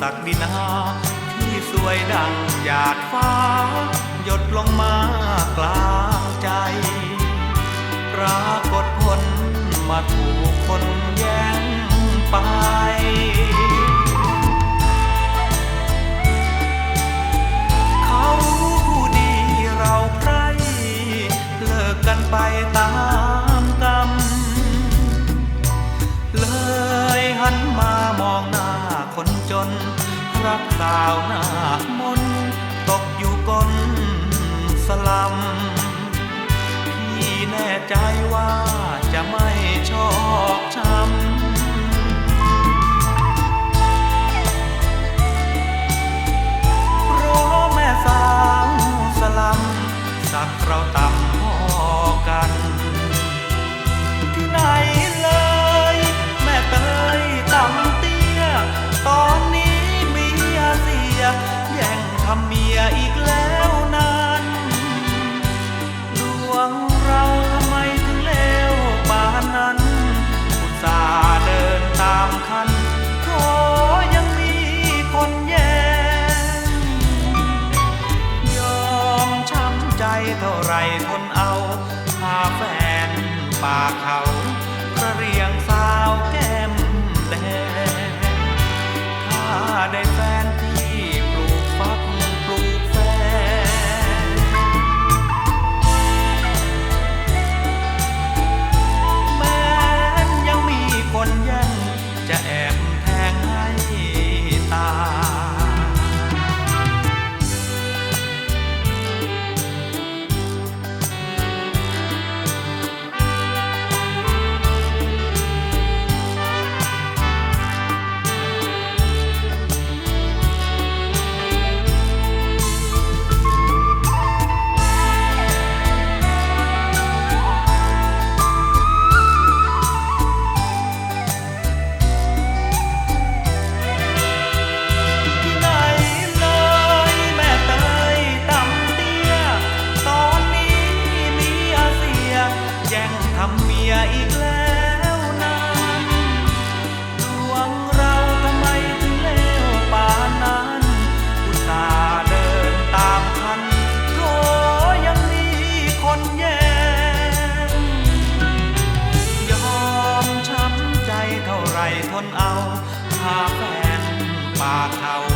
ศักดินาที่สวยดังหยาดฟ้า หยดลงมากลางใจปรากฏผลมาถูกคนแย่งไปเขาผู้ดีเราใครเลิกกันไปตา จนรักสาวหน้ามนต์ตกอยู่ก้น ยอีกแล้วนั้นดวงเราทำไมถึงเลวปานนั้นอุตส่าห์เดินตามคันโถยังมีคนแย่งยอมช้ำใจเท่าไรทนเอาพาแฟนป่าเขา ทนเอาพาแฟนป่าเขา